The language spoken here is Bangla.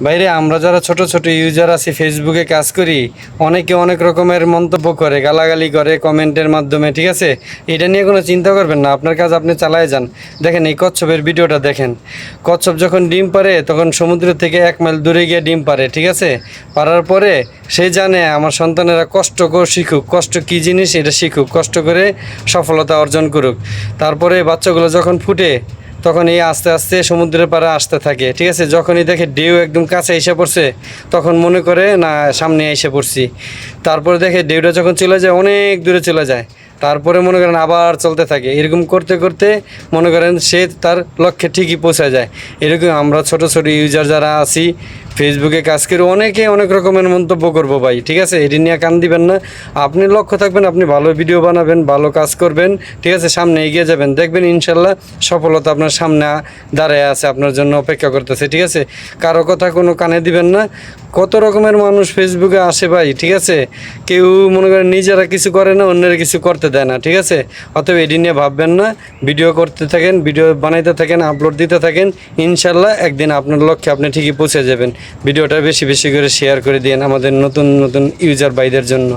বাইরে আমরা যারা ছোট ছোট ইউজার আছি ফেসবুকে কাজ করি, অনেকে অনেক রকমের মন্তব্য করে, গালাগালি করে কমেন্টের মাধ্যমে, ঠিক আছে? এটা নিয়ে কোনো চিন্তা করবেন না, আপনার কাজ আপনি চালায় যান। দেখেন, এই কচ্ছপের ভিডিওটা দেখেন। কচ্ছপ যখন ডিম পারে তখন সমুদ্র থেকে এক মাইল দূরে গিয়ে ডিম পারে ঠিক আছে? পারার পরে সে জানে আমার সন্তানেরা কষ্ট করে শিখুক। কষ্ট কী জিনিস, এটা শিখুক। কষ্ট করে সফলতা অর্জন করুক। তারপরে বাচ্চাগুলো যখন ফুটে তখন এই আস্তে আস্তে সমুদ্রের পাড়ে আসতে থাকে, ঠিক আছে? যখনই দেখে ডেউ একদম কাছে এসে পড়ছে, তখন মনে করে, না, সামনে এসে পড়ছি। তারপরে দেখে ডেউটা যখন চলে যায়, অনেক দূরে চলে যায়। তারপরে মনে করেন আবার চলতে থাকে। এরকম করতে করতে মনে করেন সে তার লক্ষ্যে ঠিকই পৌঁছে যায়। এরকম আমরা ছোট ছোট ইউজার যারা আছি ফেসবুকে কাজ করি অনেকে অনেক রকমের মন্তব্য করব ভাই, ঠিক আছে? এটি নিয়ে কান দিবেন না। আপনি লক্ষ্য থাকবেন, আপনি ভালো ভিডিও বানাবেন, ভালো কাজ করবেন, ঠিক আছে? সামনে এগিয়ে যাবেন। দেখবেন ইনশাল্লাহ সফলতা আপনার সামনে দাঁড়ায় আছে, আপনার জন্য অপেক্ষা করতেছে, ঠিক আছে? কারও কথা কোনো কানে দিবেন না। কত রকমের মানুষ ফেসবুকে আসে ভাই, ঠিক আছে? কেউ মনে করেন নিজেরা কিছু করে না, অন্যেরা কিছু করতে দেয় না, ঠিক আছে? অতএব এটি নিয়ে ভাববেন না। ভিডিও করতে থাকেন, ভিডিও বানাইতে থাকেন, আপলোড দিতে থাকেন, ইনশাল্লাহ একদিন আপনার লক্ষ্যে আপনি ঠিকই পৌঁছে যাবেন। ভিডিওটা বেশি বেশি করে শেয়ার করে দিন আমাদের নতুন নতুন ইউজার বাইদের জন্য।